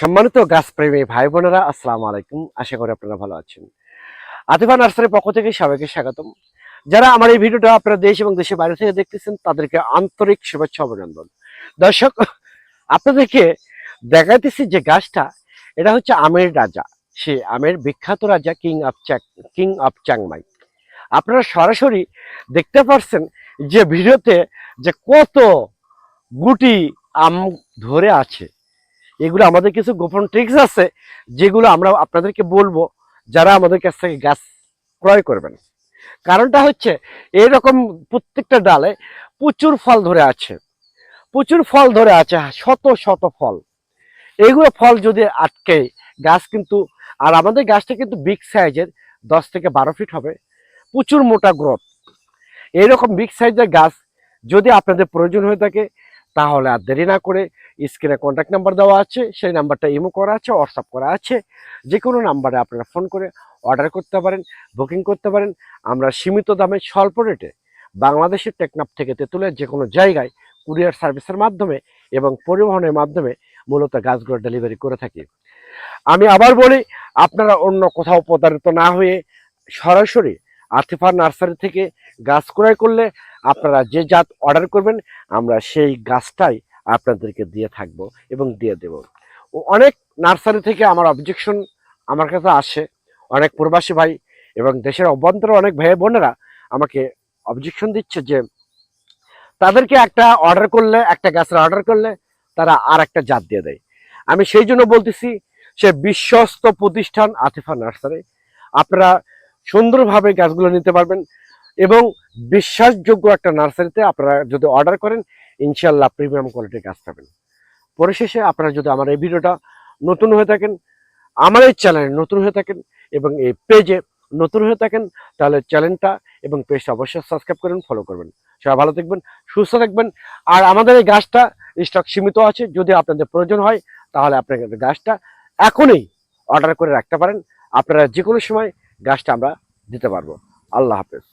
সম্মানিত গাছপ্রেমী ভাই বোনেরা, আসসালামু আলাইকুম। আশা করি আপনারা ভালো আছেন। আতিফা নার্সারির পক্ষ থেকে সবাইকে স্বাগতম। যারা আমার এই ভিডিওটা আপনারা দেশ এবং দেশের বাইরে থেকে দেখতেছেন, তাদেরকে আন্তরিক শুভেচ্ছা অভিনন্দন। দর্শক, আপনাদেরকে দেখাইতেছি যে গাছটা, এটা হচ্ছে আমের রাজা। সে আমের বিখ্যাত রাজা king of Chiang, king of Chiang Mai. আপনারা সরাসরি দেখতে পাচ্ছেন যে ভিডিওতে যে কত গুটি আম ধরে আছে। এগুলো আমাদের কিছু গোপন ট্রিক্স আছে, যেগুলো আমরা আপনাদেরকে বলব যারা আমাদের কাছ থেকে গাছ ক্রয় করবেন। কারণটা হচ্ছে এরকম প্রত্যেকটা ডালে প্রচুর ফল ধরে আছে। প্রচুর ফল ধরে আছে, শত শত ফল। এইগুলো ফল যদি আটকে গাছ কিন্তু, আর আমাদের গাছটা কিন্তু বিগ সাইজের দশ থেকে বারো ফিট হবে। প্রচুর মোটা গ্রোথ এইরকম বিগ সাইজের গাছ যদি আপনাদের প্রয়োজন হয়ে থাকে তাহলে আর দেরি না করে স্ক্রিনে কন্ট্যাক্ট নাম্বার দেওয়া আছে, সেই নাম্বারটা ইমো করা আছে হোয়াটসঅ্যাপ করা আছে যে কোনো নাম্বারে আপনারা ফোন করে অর্ডার করতে পারেন বুকিং করতে পারেন। আমরা সীমিত দামে স্বল্প রেটে বাংলাদেশের টেকনাফ থেকে তেঁতুলের যে কোনো জায়গায় কুরিয়ার সার্ভিসের মাধ্যমে এবং পরিবহনের মাধ্যমে মূলত গাছগুলো ডেলিভারি করে থাকি। আমি আবার বলি, আপনারা অন্য কোথাও প্রতারিত না হয়ে সরাসরি আর্থিফা নার্সারি থেকে গাছ ক্রয় করলে আপনারা যে জাত অর্ডার করবেন, আমরা সেই গাছটাই আপনাদেরকে দিয়ে থাকব এবং দিয়ে দেব। অনেক নার্সারি থেকে আমার অবজেকশন আমার কাছে আসে। অনেক প্রবাসী ভাই এবং দেশের অভ্যন্তরে অনেক ভাই বোনেরা আমাকে অবজেকশন দিচ্ছে যে, তাদেরকে একটা অর্ডার করলে, একটা গাছের অর্ডার করলে তারা আর একটা জাত দিয়ে দেয়। আমি সেই জন্য বলতেছি, সে বিশ্বস্ত প্রতিষ্ঠান আতিফা নার্সারি। আপনারা সুন্দরভাবে গাছগুলো নিতে পারবেন। এবং বিশ্বাসযোগ্য একটা নার্সারিতে আপনারা যদি অর্ডার করেন ইনশাল্লাহ প্রিমিয়াম কোয়ালিটির গাছ পাবেন। পরিশেষে আপনারা যদি আমার এই ভিডিওটা নতুন হয়ে থাকেন, আমার এই চ্যানেলে নতুন হয়ে থাকেন এবং এই পেজে নতুন হয়ে থাকেন, তাহলে চ্যানেলটা এবং পেজটা অবশ্যই সাবস্ক্রাইব করবেন ফলো করবেন। সবাই ভালো থাকবেন, সুস্থ থাকবেন। আর আমাদের এই গাছটা স্টক সীমিত আছে, যদি আপনাদের প্রয়োজন হয়, তাহলে আপনাদের গাছটা এখনই অর্ডার করে রাখতে পারেন। আপনারা যে কোনো সময় গাছটা আমরা দিতে পারব। আল্লাহ হাফেজ।